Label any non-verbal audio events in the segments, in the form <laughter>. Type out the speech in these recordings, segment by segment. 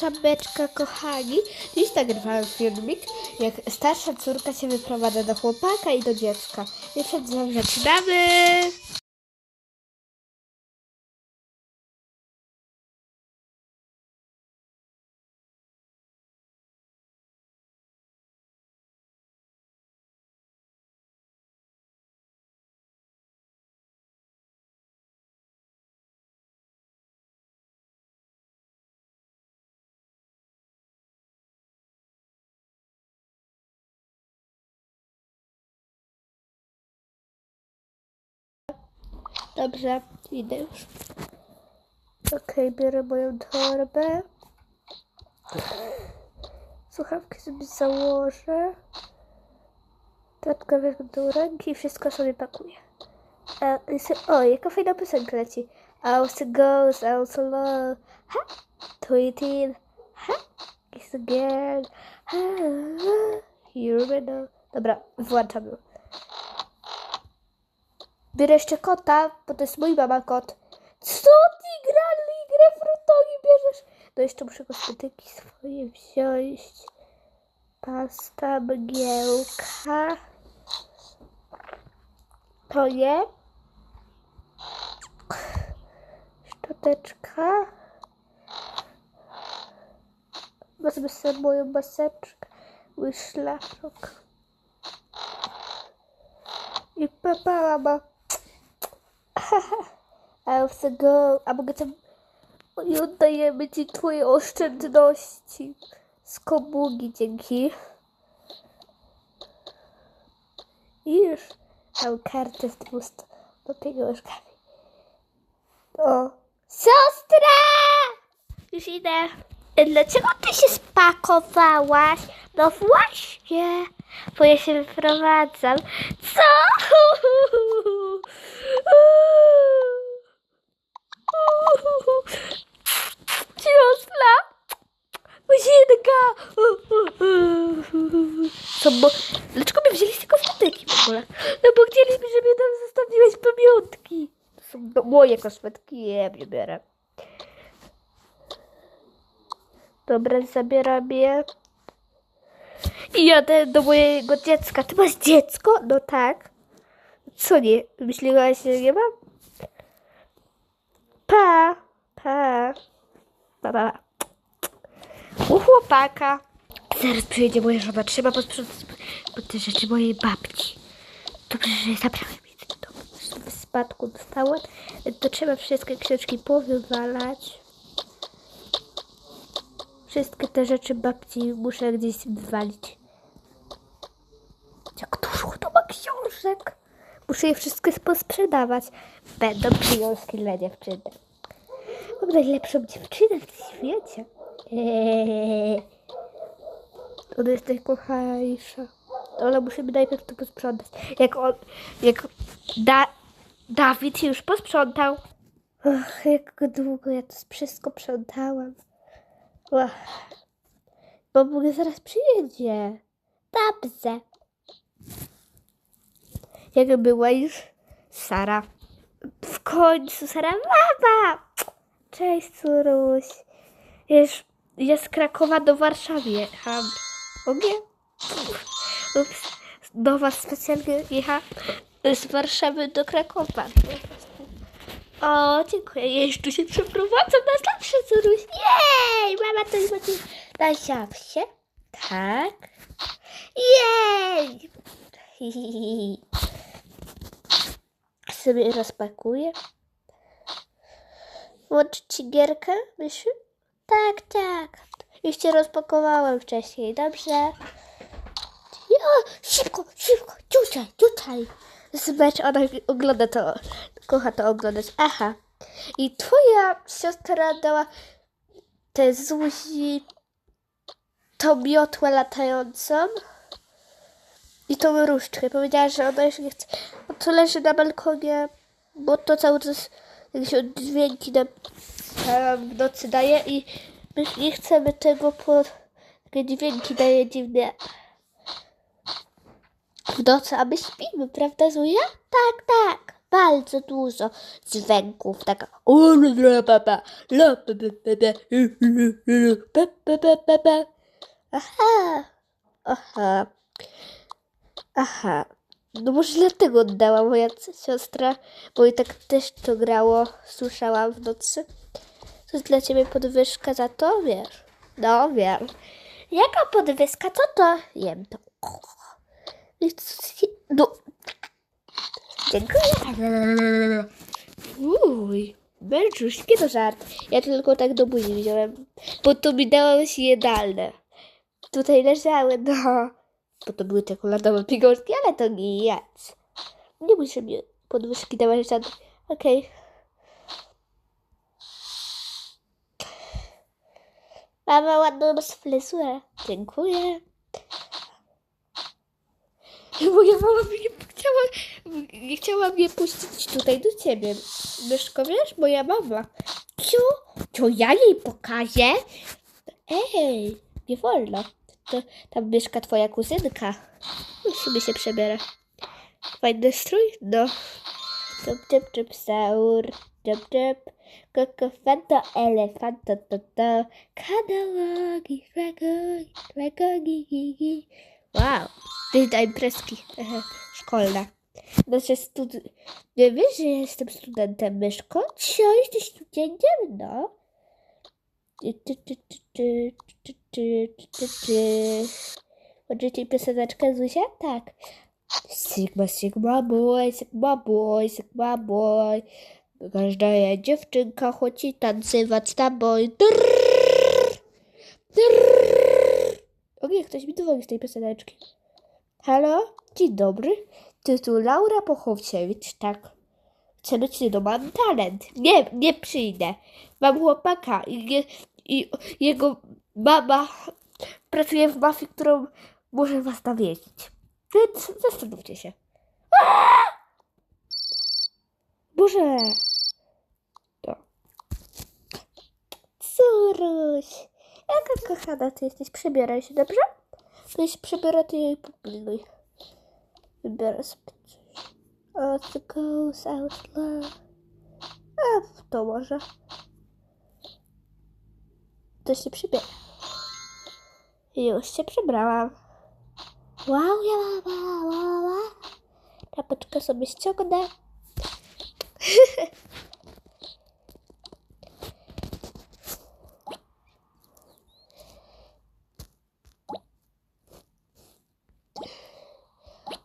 żabeczka, kochani. Dziś nagrywałem filmik, jak starsza córka się wyprowadza do chłopaka i do dziecka. Wami zaczynamy! Dobrze, idę już. Okej, biorę moją torbę. Słuchawki sobie założę. Torbkę wezmę do ręki i wszystko sobie pakuję. O, jaka fajna piosenka leci. Also goes, also low. Ha! Tweeting. Ha! Kiss again. Ha! You know. Dobra, włączam ją. Biorę jeszcze kota, bo to jest mój mama kot. Co ty grali grę frutogi bierzesz? No jeszcze muszę kosmetyki swoje wziąć. Pasta, mgiełka. To nie. Szczoteczka. Wezmę sobie moją maseczkę. Mój szlafrok. I papa ma. <laughs> A chcę go, a mogę tam i oddajemy ci twoje oszczędności z komugi, dzięki. I już mam kartę z 200 pieniążkami. O, siostra! Już idę. Dlaczego ty się spakowałaś? No właśnie, bo ja się wyprowadzam. Co? Siostra! Łazienka! Co, bo... Dlaczego mi wzięliście kosmetyki w ogóle? No bo chcieliśmy, żeby tam zostawiłeś pamiątki. To są moje kosmetyki, ja je biorę. Dobra, zabieram je. I jadę do mojego dziecka. Ty masz dziecko? No tak. Co nie? Myślałaś, że nie mam? Pa, pa. Pa, pa. pa. U chłopaka. Zaraz przyjedzie moja żona. Trzeba posprzątać po te rzeczy mojej babci. Dobrze, że zabrałem je do domu. Spadku dostałem. To trzeba wszystkie książki powywalać. Wszystkie te rzeczy babci muszę gdzieś wywalić. Jak dużo to ma książek. Muszę je wszystkie posprzedawać. Będą książki dla dziewczyny. Mam najlepszą dziewczynę w świecie. Eee. <laughs> Ona jest najkochańsza. Ale musimy najpierw to posprzątać. Jak on, jak da, Dawid już posprzątał. Och, jak długo ja to wszystko sprzątałam. Ach. Bo mogę zaraz przyjedzie. Dobrze. Jak była już Sara. W końcu Sara mama. Cześć, Curuś. Już ja z Krakowa do Warszawy jechałam. O nie? Ups. Do was specjalnie jechałam z Warszawy do Krakowa. O, dziękuję. Ja jeszcze się przeprowadzam na zawsze, Curuś. Jej! Mama to jest na zawsze. Tak. Jej! <laughs> Sobie rozpakuję. Włączyć ci gierkę? Tak, tak. Już cię rozpakowałem wcześniej, dobrze? Ja, szybko, szybko, tutaj, tutaj. Zobacz, ona ogląda to, kocha to oglądać. Aha. I twoja siostra dała te Zuzi tą miotłę latającą i tą różdżkę. Powiedziała, że ona już nie chce. To leży na balkonie, bo to cały czas jakieś dźwięki nam w nocy daje i my nie chcemy tego, bo takie dźwięki daje dziwne w nocy, a my śpimy, prawda Zuja? Tak, tak. bardzo dużo dźwięków, taka Aha, aha, aha. No może dlatego oddała moja siostra, bo i tak też to grało, słyszałam w nocy. To jest dla ciebie podwyżka za to, wiesz? No wiem. Jaka podwyżka? Co to? Jem to. No. Dziękuję. Uj, nie to żart. Ja tylko tak do buzi wziąłem, bo to mi dałeś jedalne. Tutaj leżały, no. Bo to były czekoladowe pigorski, ale to nie jedz. Nie muszę mi podwyżki dawać żadnej. Okej. Mama ładną fryzurę. Dziękuję. Moja mama nie chciała, nie chciała mnie puścić tutaj do ciebie. Myszko, wiesz? Moja mama. Co? To ja jej pokażę? Ej, nie wolno. To, tam mieszka twoja kuzynka. Musimy się przebiera. Fajny strój? No. Tup, tup, tup, saur. Tup, tup. Koko, fanta, elefanta, to, to. Kanałagi, dragogi, dragogi. Wow. Witaj imprezki Ehe, szkolne. Znaczy stud... Nie wiesz, że jestem studentem, Myszko? Co? Jesteś studentem? No. Ty, ty, ty, ty, ty, ty, ty, ty, ty, ty. Możecie pioseneczkę, Zuzia? Tak. Sigma, Sigma boy, Sigma boy, Sigma boy. Każda dziewczynka chodzi tancywać na boj. Drrrr, drrrr. O ktoś mi dzwoni z tej pioseneczki. Halo? Dzień dobry. Tytuł Laura Pochowsiewicz, tak. Chcę być no mam talent. Nie, nie przyjdę. Mam chłopaka i, nie, i jego mama pracuje w mafii, którą może was nawiedzić. Więc zastanówcie się. Aaa! Boże! To. Curuś! Jaka kochana ty jesteś? Przebieraj się, dobrze? To się przebiera, ty jej popilnuj. Wybiorę sobie coś. O, the goes out love. A, to może. To się przybiera. Już się przebrałam. Wow, ja wow, wow. Czapeczkę sobie ściągnę. <laughs>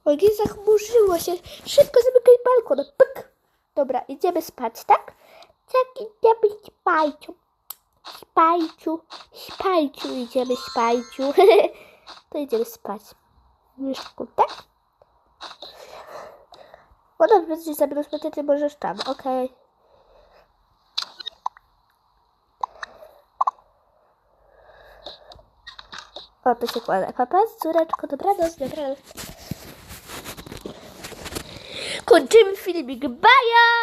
O nie, zachmurzyło się. Szybko zamykaj balkon. Pyk. Dobra, idziemy spać, tak? Tak, idziemy spajciu. Spajciu. Spajciu, idziemy spajciu. <laughs> to idziemy spać. Myszku, tak? Ona będzie mną spać, ty możesz tam, okej. O, to się kładę. Papa, córeczko, dobranoc, dobranoc. Kończymy filmik. Baja!